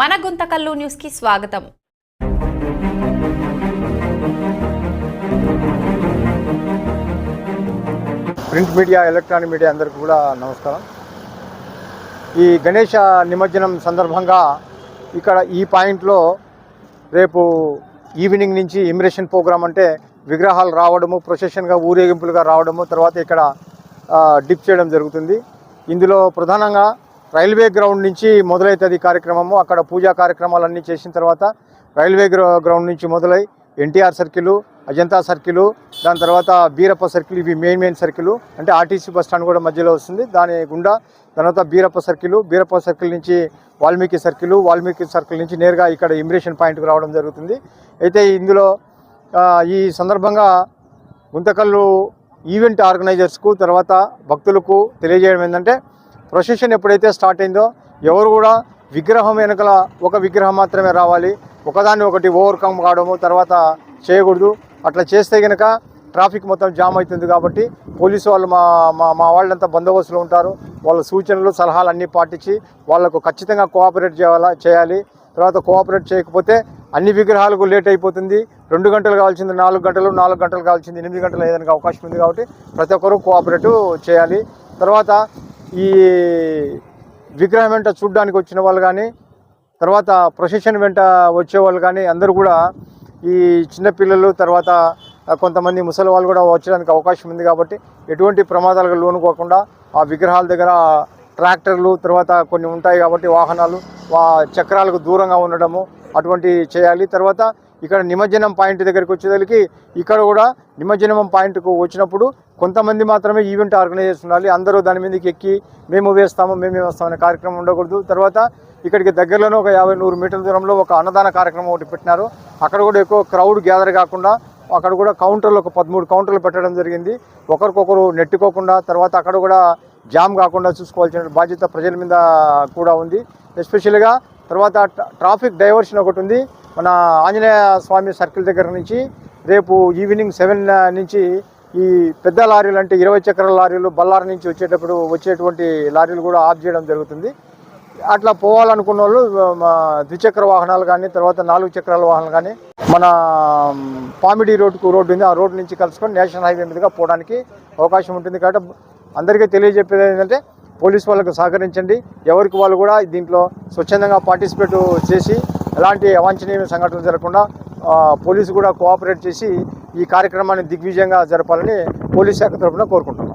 మన గుంతకల్లు న్యూస్కి స్వాగతం. ప్రింట్ మీడియా ఎలక్ట్రానిక్ మీడియా అందరికీ కూడా నమస్కారం. ఈ గణేష నిమజ్జనం సందర్భంగా ఇక్కడ ఈ పాయింట్లో రేపు ఈవినింగ్ నుంచి ఇమిరేషన్ ప్రోగ్రామ్ అంటే విగ్రహాలు రావడము ప్రొసెషన్గా ఊరేగింపులుగా రావడము తర్వాత ఇక్కడ డిప్ చేయడం జరుగుతుంది. ఇందులో ప్రధానంగా రైల్వే గ్రౌండ్ నుంచి మొదలవుతుంది కార్యక్రమము. అక్కడ పూజా కార్యక్రమాలన్నీ చేసిన తర్వాత రైల్వే గ్రౌ- గ్రౌండ్ నుంచి మొదలై ఎన్టీఆర్ సర్కిల్ అజంతా సర్కిల్ దాని తర్వాత బీరప్ప సర్కిల్ ఇవి మెయిన్ మెయిన్ సర్కిల్. అంటే ఆర్టీసీ బస్ స్టాండ్ కూడా మధ్యలో వస్తుంది. దాని గుండా దాని తర్వాత బీరప్ప సర్కిల్ బీరప్ప సర్కిల్ నుంచి వాల్మీకి సర్కిల్ వాల్మీకి సర్కిల్ నుంచి నేరుగా ఇక్కడ ఇమిగ్రేషన్ పాయింట్కి రావడం జరుగుతుంది. అయితే ఇందులో ఈ సందర్భంగా గుంతకల్లు ఈవెంట్ ఆర్గనైజర్స్కు తర్వాత భక్తులకు తెలియజేయడం ఏంటంటే ప్రొసెషన్ ఎప్పుడైతే స్టార్ట్ అయిందో ఎవరు కూడా విగ్రహం వెనకల ఒక విగ్రహం మాత్రమే రావాలి. ఒకదాన్ని ఒకటి ఓవర్కమ్ కావడము తర్వాత చేయకూడదు. అట్లా చేస్తే కనుక ట్రాఫిక్ మొత్తం జామ్ అవుతుంది కాబట్టి పోలీసు వాళ్ళు మా మా మా వాళ్ళంతా బందోబస్తులో ఉంటారు. వాళ్ళ సూచనలు సలహాలు అన్నీ పాటించి వాళ్ళకు ఖచ్చితంగా కోఆపరేట్ చేయాలా చేయాలి. తర్వాత కోఆపరేట్ చేయకపోతే అన్ని విగ్రహాలకు లేట్ అయిపోతుంది. రెండు గంటలు కావాల్సింది నాలుగు గంటలు నాలుగు గంటలు కావాల్సింది ఎనిమిది గంటలు ఏదైనా అవకాశం ఉంది కాబట్టి ప్రతి ఒక్కరూ కోఆపరేటివ్ చేయాలి. తర్వాత ఈ విగ్రహం వెంట చూడడానికి వచ్చిన వాళ్ళు కానీ తర్వాత ప్రొసెషన్ వెంట వచ్చేవాళ్ళు కానీ అందరూ కూడా ఈ చిన్నపిల్లలు తర్వాత కొంతమంది ముసలి వాళ్ళు కూడా వచ్చడానికి అవకాశం ఉంది కాబట్టి ఎటువంటి ప్రమాదాలకు లోనుకోకుండా ఆ విగ్రహాల దగ్గర ట్రాక్టర్లు తర్వాత కొన్ని ఉంటాయి కాబట్టి వాహనాలు వా చక్రాలకు దూరంగా ఉండడము అటువంటి చేయాలి. తర్వాత ఇక్కడ నిమజ్జనం పాయింట్ దగ్గరికి వచ్చేసరికి ఇక్కడ కూడా నిమజ్జనం పాయింట్కు వచ్చినప్పుడు కొంతమంది మాత్రమే ఈవెంట్ ఆర్గనైజర్స్ ఉండాలి అందరూ దాని మీదకి ఎక్కి మేము వేస్తాము మేమే వేస్తాం అనే కార్యక్రమం ఉండకూడదు. తర్వాత ఇక్కడికి దగ్గరలోనే ఒక యాభై నూరు మీటర్ల దూరంలో ఒక అన్నదాన కార్యక్రమం ఒకటి పెట్టినారు. అక్కడ కూడా ఎక్కువ క్రౌడ్ గ్యాదర్ కాకుండా అక్కడ కూడా కౌంటర్లు ఒక పదమూడు కౌంటర్లు పెట్టడం జరిగింది. ఒకరికొకరు నెట్టుకోకుండా తర్వాత అక్కడ కూడా జామ్ కాకుండా చూసుకోవాల్సిన బాధ్యత ప్రజల మీద కూడా ఉంది. ఎస్పెషల్గా తర్వాత ట్రాఫిక్ డైవర్షన్ ఒకటి ఉంది. మన ఆంజనేయ స్వామి సర్కిల్ దగ్గర నుంచి రేపు ఈవినింగ్ సెవెన్ నుంచి ఈ పెద్ద లారీలు అంటే ఇరవై చక్రాల లారీలు బల్లారి నుంచి వచ్చేటప్పుడు వచ్చేటువంటి లారీలు కూడా ఆఫ్ చేయడం జరుగుతుంది. అట్లా పోవాలనుకున్న వాళ్ళు ద్విచక్ర వాహనాలు కానీ తర్వాత నాలుగు చక్రాల వాహనాలు కానీ మన పామిడి రోడ్కు రోడ్డు ఉంది. ఆ రోడ్డు నుంచి కలుసుకొని నేషనల్ హైవే మీదుగా పోవడానికి అవకాశం ఉంటుంది. కాబట్టి అందరికీ తెలియజెప్పేది ఏంటంటే పోలీస్ వాళ్ళకు సహకరించండి. ఎవరికి వాళ్ళు కూడా దీంట్లో స్వచ్ఛందంగా పార్టిసిపేట్ చేసి ఎలాంటి అవాంఛనీయ సంఘటనలు జరగకుండా పోలీసు కూడా కోఆపరేట్ చేసి ఈ కార్యక్రమాన్ని దిగ్విజయంగా జరపాలని పోలీస్ శాఖ తరఫున కోరుకుంటున్నాం.